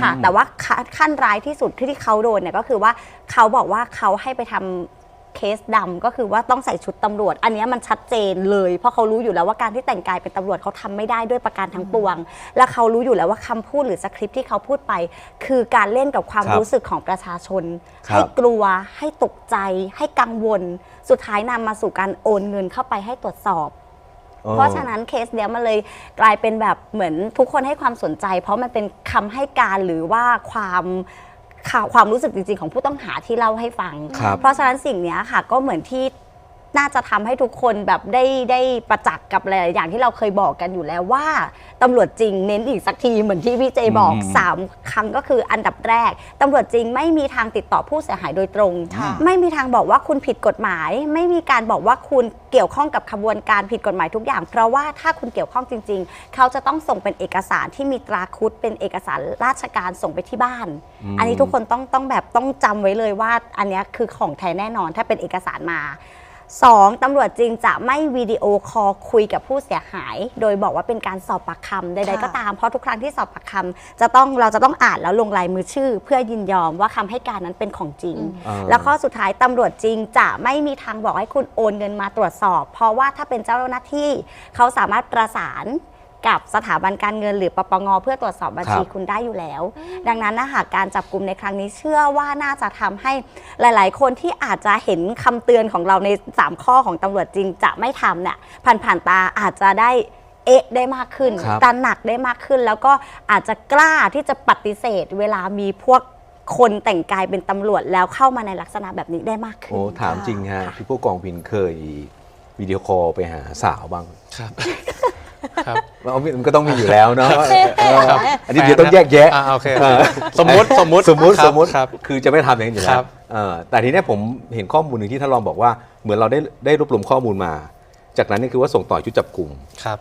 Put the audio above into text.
ค่ะอืมแต่ว่าขั้นขั้นร้ายที่สุดที่เขาโดนเนี่ยก็คือว่าเขาบอกว่าเขาให้ไปทำเคสดำก็คือว่าต้องใส่ชุดตำรวจ อันเนี้ยมันชัดเจนเลย เพราะเขารู้อยู่แล้วว่าการที่แต่งกายเป็นตำรวจเขาทำไม่ได้ด้วยประการทั้งปวง และเขารู้อยู่แล้วว่าคำพูดหรือสคริปต์ที่เขาพูดไป คือการเล่นกับความครับรู้สึกของประชาชนครับให้กลัว ให้ตกใจ ให้กังวล สุดท้ายนำมาสู่การโอนเงินเข้าไปให้ตรวจสอบ เพราะฉะนั้นเคสเนี้ยมันเลยกลายเป็นแบบเหมือนทุกคนให้ความสนใจ เพราะมันเป็นคำให้การหรือว่าความข่าวความรู้สึกจริงๆ ของผู้ต้องหาที่เล่าให้ฟังครับเพราะฉะนั้นสิ่งเนี้ยค่ะก็เหมือนที่น่าจะทำให้ทุกคนแบบได้ได้ประจักษ์กับหลายๆอย่างที่เราเคยบอกกันอยู่แล้วว่า ตำรวจจริงเน้นอีกสักทีเหมือนที่พี่เจบอก อืมสามครั้งก็คืออันดับแรก ตำรวจจริงไม่มีทางติดต่อผู้เสียหายโดยตรง ค่ะ ไม่มีทางบอกว่าคุณผิดกฎหมาย ไม่มีการบอกว่าคุณเกี่ยวข้องกับขบวนการผิดกฎหมายทุกอย่าง เพราะว่าถ้าคุณเกี่ยวข้องจริง ๆ เขาจะต้องส่งเป็นเอกสารที่มีตราคุดเป็นเอกสารราชการส่งไปที่บ้าน อืม อันนี้ทุกคนต้องต้องแบบต้องจำไว้เลยว่า อันเนี้ยคือของแท้แน่นอนถ้าเป็นเอกสารมา สองตำรวจจริงจะไม่วิดีโอคอลคุยกับผู้เสียหาย โดยบอกว่าเป็นการสอบปากคำใดๆค่ะก็ตามเพราะทุกครั้งที่สอบปากคำจะต้องเราจะต้องอ่านแล้วลงลายมือชื่อ เพื่อยินยอมว่าคำให้การนั้นเป็นของจริงอ่าแล้วข้อสุดท้ายตำรวจจริงจะไม่มีทางบอกให้คุณโอนเงินมาตรวจสอบ เพราะว่าถ้าเป็นเจ้าหน้าที่เขาสามารถประสาน กับสถาบันการเงินหรือปปงเพื่อตรวจสอบบัญชีครับคุณได้อยู่แล้ว ดังนั้นนะคะการจับกลุ่มในครั้งนี้เชื่อว่าน่าจะทำให้หลาย ๆ คนที่อาจจะเห็นคำเตือนของเราใน 3 ข้อของตำรวจจริงจะไม่ทำเนี่ยผ่านผ่านๆตาอาจจะได้เอะได้มากขึ้นครับตระหนักได้มากขึ้น แล้วก็อาจจะกล้าที่จะปฏิเสธ เวลามีพวกคนแต่งกายเป็นตำรวจแล้วเข้ามาในลักษณะแบบนี้ได้มากขึ้น โอ้ถามจริงฮะค่ะพี่พวกกองพินเคยวิดีโอคอลไปหาสาวบ้างครับ ครับ มันก็ต้องมีอยู่แล้วเนาะเออครับ อันนี้เดี๋ยวต้องแยกแยะ อ่าโอเคเออสมมติสมมติสมมติครับสมมติครับ คือจะไม่ทำอย่างนั้นอยู่แล้ครัวบเออแต่ทีเนี้ยผมเห็นข้อมูลหนึ่งที่ท่านรองบอกว่า เหมือนเราได้ได้รวบรวมข้อมูลมา จากนั้นเนี่ยคือว่าส่งต่อชุดจับกลุ่ม ครับ